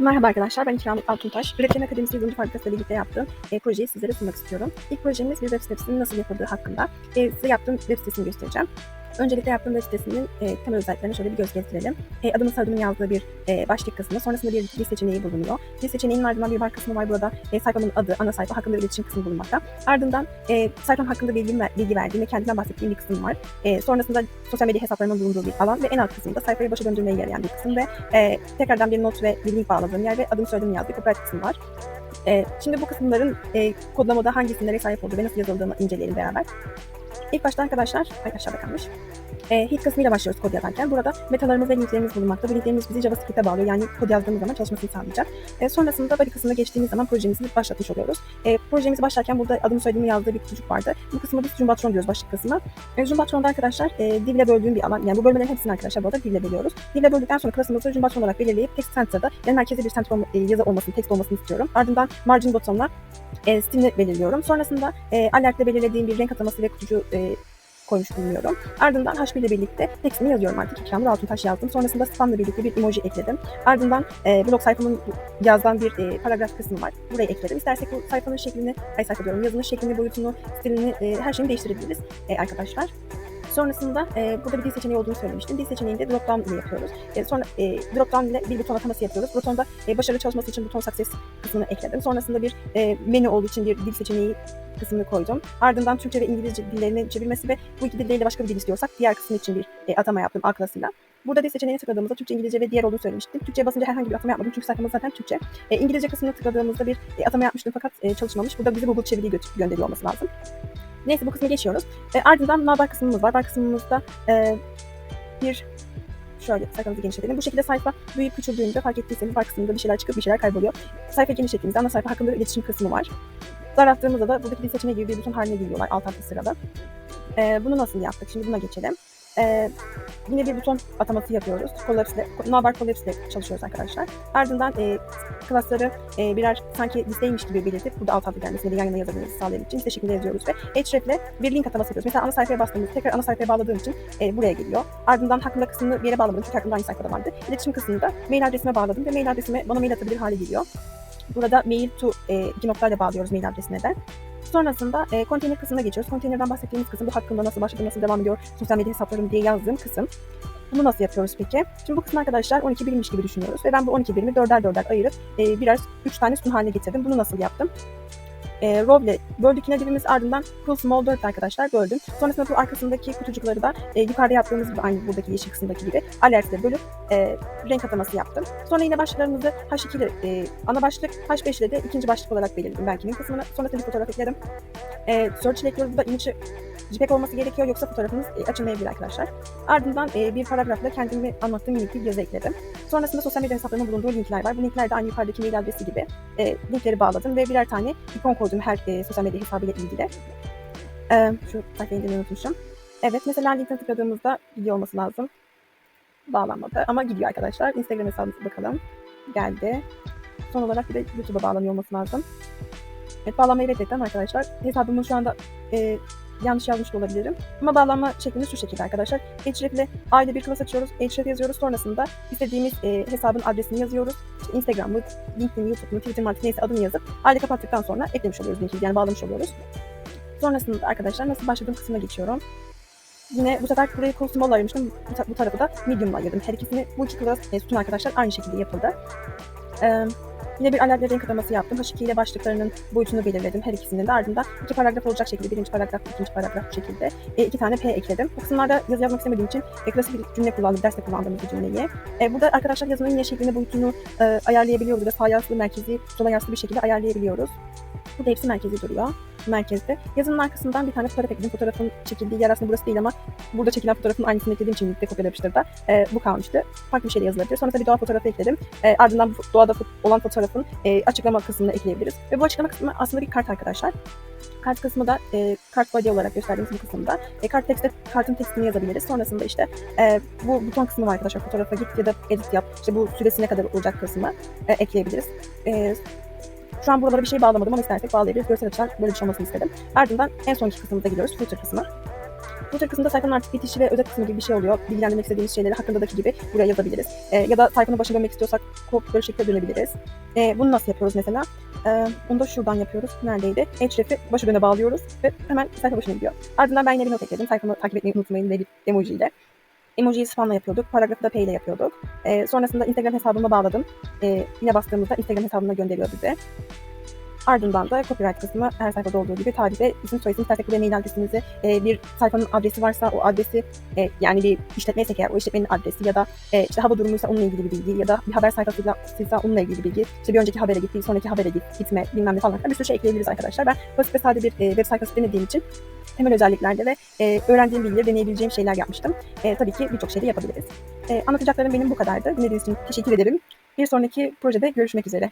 Merhaba arkadaşlar, ben İkram Altuntaş. Üretken Akademisi Yazılımcı Fabrikası ile birlikte yaptığım e, projeyi sizlere sunmak istiyorum. İlk projemiz bir web sitesinin nasıl yapıldığı hakkında. E, size yaptığım web sitesini göstereceğim. Öncelikle yaptığım web sitesinin e, temel özelliklerini şöyle bir göz gezdirelim. E, adımın soyadımın yazdığı bir e, başlık kısmı, sonrasında bir dil seçeneği bulunuyor. Dil seçeneğinin ardından bir bar kısmı var burada. E, sayfamın adı, ana sayfa, hakkında iletişim kısmı bulunmakta. Ardından e, sayfam hakkında bilgi, bilgi verdiğim ve kendimden bahsettiğim bir kısım var. E, sonrasında sosyal medya hesaplarımın bulunduğu bir alan ve en alt kısımda sayfayı başa döndürmeye yarayan bir kısım ve e, tekrardan bir not ve bir link bağladığım yer ve adımı soyadımı yazdığı copyright kısmı var. E, şimdi bu kısımların e, kodlamada hangi isimlere sahip olduğu ve nasıl yazıldığını inceleyelim beraber. İlk başta arkadaşlar, ay aşağıda kalmış. E, hit kısmıyla başlıyoruz kod yazarken. Burada metalarımız ve linklerimiz bulunmakta. Bu linklerimiz bizi JavaScript'e bağlıyor. Yani kod yazdığımız zaman çalışmasını sağlayacak. E, sonrasında body kısmına geçtiğimiz zaman projemizi başlatmış oluyoruz. E, projemizi başlarken burada adımı soyadımı yazdığı bir kutucuk vardı. Bu kısmı biz Jumbatron diyoruz başlık kısmı. E, Jumbatron'da arkadaşlar e, divle böldüğüm bir alan. Yani bu bölmelerin hepsini arkadaşlar bu arada divle bölüyoruz. Divle böldükten sonra klasımızı Jumbatron olarak belirleyip text center'da yani merkezde bir center e, yazı olmasını, text olmasını istiyorum. Ardından margin butonla e, stilini belirliyorum. Sonrasında e, alertle belirlediğim bir renk ataması ve kutucu e, koymuş bulunuyorum. Ardından H1 ile birlikte tekstimi yazıyorum artık. İkramur Altuntaş yazdım. Sonrasında spamla birlikte bir emoji ekledim. Ardından e, blog sayfamın yazdan bir e, paragraf kısmı var. Buraya ekledim. İstersek bu sayfanın şeklini, ay sayfa diyorum, yazının şeklini, boyutunu, stilini, e, her şeyini değiştirebiliriz e, arkadaşlar. Sonrasında e, burada bir dil seçeneği olduğunu söylemiştim. Dil seçeneğinde drop down ile yapıyoruz. E, sonra e, drop down ile bir buton ataması yapıyoruz. Butonda e, başarılı çalışması için buton success kısmını ekledim. Sonrasında bir e, menü olduğu için bir dil seçeneği kısmını koydum. Ardından Türkçe ve İngilizce dillerini çevirmesi ve bu iki dil başka bir dil istiyorsak diğer kısmı için bir e, atama yaptım A. Burada dil seçeneğine tıkladığımızda Türkçe, İngilizce ve diğer olduğunu söylemiştim. Türkçe basınca herhangi bir atama yapmadım çünkü sayfamız zaten Türkçe. E, İngilizce kısmına tıkladığımızda bir e, atama yapmıştım fakat e, çalışmamış. Burada bizi Google çeviriyi gö- gönderiyor olması lazım. Neyse bu kısmı geçiyoruz. E, ardından navbar kısmımız var. Bar kısmımızda e, bir şöyle sayfamızı genişletelim. Bu şekilde sayfa büyüyüp küçüldüğünde fark ettiyseniz bar kısmında bir şeyler çıkıp bir şeyler kayboluyor. Sayfa genişlettiğimizde ana sayfa hakkında bir iletişim kısmı var. Daralttığımızda da buradaki dil seçeneği gibi bir buton haline geliyorlar alt alta sırada. E, bunu nasıl yaptık? Şimdi buna geçelim. E, yine bir buton ataması yapıyoruz. Collapse ile, Navbar Collapse ile çalışıyoruz arkadaşlar. Ardından e, klasları e, birer sanki listeymiş gibi belirtip burada alt alta gelmesini yan yana yazabilmemizi sağlayabilmek için liste şeklinde yazıyoruz ve href ile bir link ataması yapıyoruz. Mesela ana sayfaya bastığımızda tekrar ana sayfaya bağladığım için e, buraya geliyor. Ardından hakkında kısmını bir yere bağlamadım çünkü hakkında aynı sayfada vardı. İletişim kısmında mail adresime bağladım ve mail adresime bana mail atabilir hale geliyor. Burada mail to e, iki noktayla bağlıyoruz mail adresine de. Sonrasında e, konteyner kısmına geçiyoruz. Konteynerden bahsettiğimiz kısım bu hakkında nasıl başladı, nasıl devam ediyor, sosyal medya hesaplarım diye yazdığım kısım. Bunu nasıl yapıyoruz peki? Şimdi bu kısmı arkadaşlar 12 birimmiş gibi düşünüyoruz ve ben bu 12 birimi dörder dörder ayırıp e, birer 3 tane sütun haline getirdim. Bunu nasıl yaptım? E, row ile böldük yine dilimiz ardından full small 4 arkadaşlar böldüm. Sonrasında bu arkasındaki kutucukları da e, yukarıda yaptığımız gibi aynı buradaki yeşil kısımdaki gibi alert ile bölüp e, renk ataması yaptım. Sonra yine başlıklarımızı H2 ile e, ana başlık, H5 ile de ikinci başlık olarak belirledim. Ben kimin kısmını. Sonrasında bir fotoğraf ekledim. E, search ile ekliyoruz. Burada image JPEG olması gerekiyor yoksa fotoğrafımız e, açılmayabilir arkadaşlar. Ardından e, bir paragrafla kendimi anlattığım minik bir yazı ekledim. Sonrasında sosyal medya hesaplarımın bulunduğu linkler var. Bu linkler de aynı yukarıdaki mail adresi gibi e, linkleri bağladım ve birer tane ikon koydum her e, sosyal medya hesabıyla ilgili. E, şu sayfayı indirmeyi unutmuşum. Evet mesela linkine tıkladığımızda gidiyor olması lazım. Bağlanmadı ama gidiyor arkadaşlar. Instagram hesabımıza bakalım. Geldi. Son olarak bir de YouTube'a bağlanıyor olması lazım. Evet bağlanmayı reddettim arkadaşlar. Hesabımı şu anda e, yanlış yazmış olabilirim. Ama bağlanma şeklimiz şu şekilde arkadaşlar. Href ile ayrı bir class açıyoruz. Href yazıyoruz. Sonrasında istediğimiz e, hesabın adresini yazıyoruz. İşte Instagram mı, LinkedIn, YouTube mu, Twitter artık neyse adını yazıp aile kapattıktan sonra eklemiş oluyoruz linki. Yani bağlamış oluyoruz. Sonrasında arkadaşlar nasıl başladığım kısmına geçiyorum. Yine bu sefer burayı small ayırmıştım. Bu, bu tarafı da medium ayırdım. Her ikisini bu iki class e, arkadaşlar aynı şekilde yapıldı. Ee, Yine bir alertle renk ataması yaptım. H2 ile başlıklarının boyutunu belirledim her ikisinin de. Ardından iki paragraf olacak şekilde birinci paragraf, ikinci paragraf bu şekilde e, iki tane P ekledim. Bu kısımlarda yazı yazmak istemediğim için e, klasik bir cümle kullandım, derste kullandığımız bir cümleyi. E, burada arkadaşlar yazının yine şeklini, boyutunu e, ayarlayabiliyoruz. Ve sağ yaslı, merkezi, sola yaslı bir şekilde ayarlayabiliyoruz. Burada hepsi merkezi duruyor merkezde. Yazının arkasından bir tane fotoğraf ekledim. Fotoğrafın çekildiği yer aslında burası değil ama burada çekilen fotoğrafın aynısını eklediğim için birlikte kopyala yapıştırda e, bu kalmıştı. Farklı bir şey de yazılabilir. Sonrasında bir doğa fotoğrafı ekledim. E, ardından bu doğada olan fotoğrafın e, açıklama kısmını ekleyebiliriz. Ve bu açıklama kısmı aslında bir kart arkadaşlar. Kart kısmı da e, kart body olarak gösterdiğimiz bu kısımda. E, kart tekste kartın tekstini yazabiliriz. Sonrasında işte e, bu buton kısmı var arkadaşlar. Fotoğrafa git ya da edit yap. İşte bu süresi ne kadar olacak kısmı e, ekleyebiliriz. E, şu an buralara bir şey bağlamadım ama istersek bağlayabiliriz. Görsel açıdan böyle bir şey olmasını istedim. Ardından en sonki kısmımıza gidiyoruz. Footer kısmı. Footer kısmında sayfanın artık bitişi ve özet kısmı gibi bir şey oluyor. Bilgilendirmek istediğimiz şeyleri hakkındaki gibi buraya yazabiliriz. E, ya da sayfanın başına dönmek istiyorsak kop böyle şekilde dönebiliriz. E, bunu nasıl yapıyoruz mesela? E, onu da şuradan yapıyoruz. Neredeydi? Href'i başa döne bağlıyoruz ve hemen sayfa başına gidiyor. Ardından ben yine bir not ekledim. Sayfamı takip etmeyi unutmayın ve bir emoji ile. Emojiyi spamla yapıyorduk. Paragrafı da P ile yapıyorduk. E, sonrasında Instagram hesabıma bağladım. E, yine bastığımızda Instagram hesabına gönderiyor bize. Ardından da copyright kısmı her sayfada olduğu gibi tarife, isim soyisim, istersek buraya mail adresinizi, e, bir sayfanın adresi varsa o adresi, e, yani bir işletmeyse eğer o işletmenin adresi ya da e, işte hava durumuysa onunla ilgili bir bilgi ya da bir haber sayfasıyla onunla ilgili bir bilgi, işte bir önceki habere git, bir sonraki habere git, gitme bilmem ne falan bir sürü şey ekleyebiliriz arkadaşlar. Ben basit ve sade bir e, web sayfası denediğim için temel özelliklerde ve e, öğrendiğim bilgileri deneyebileceğim şeyler yapmıştım. E, tabii ki birçok şey de yapabiliriz. E, anlatacaklarım benim bu kadardı. Dinlediğiniz için teşekkür ederim. Bir sonraki projede görüşmek üzere.